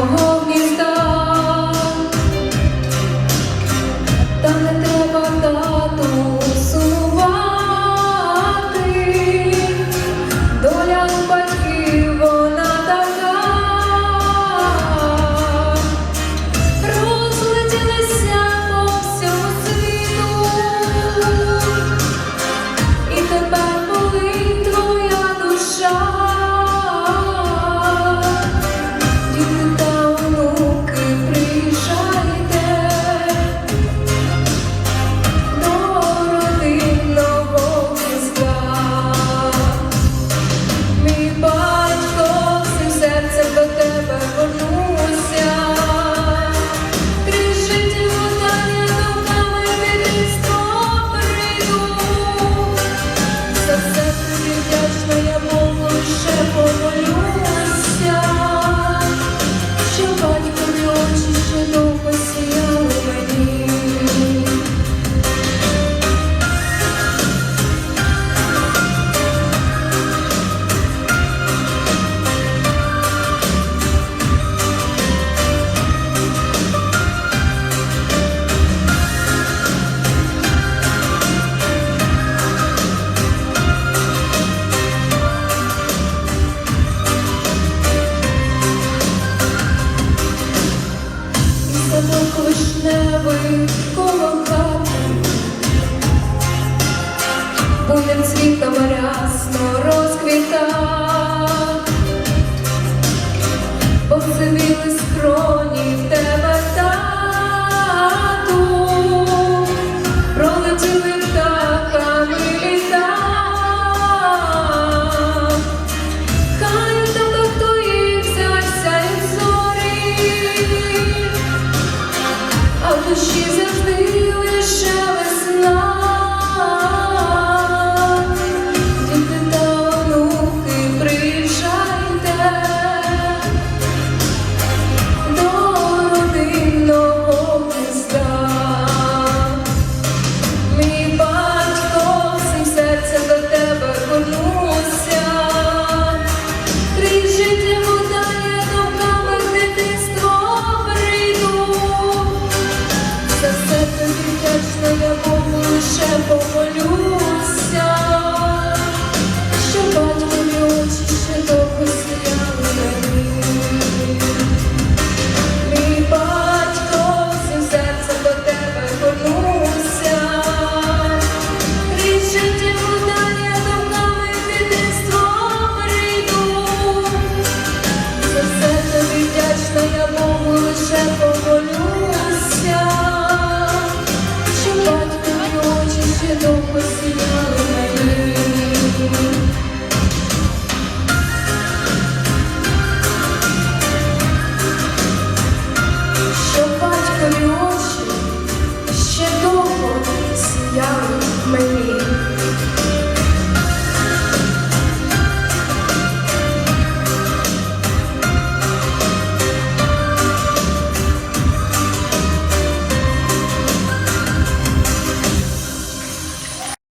Oh. ясно розквітав, посивіли скроні в тебе тату, пролетіли птахами літа, хай так хтоївся, сяють зорі, а в душі завжди лише.